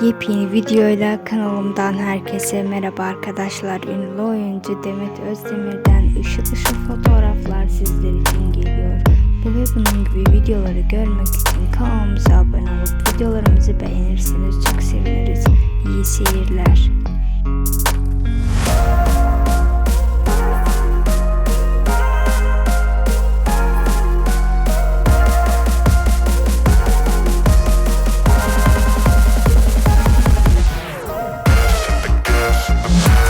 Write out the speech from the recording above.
Yepyeni videoyla kanalımdan herkese merhaba arkadaşlar. Ünlü oyuncu Demet Özdemir'den ışıl ışıl fotoğraflar sizler için geliyor. Bu ve bunun gibi videoları görmek için kanalımıza abone olup videolarımızı beğenirseniz çok seviniriz. İyi seyirler. Bye.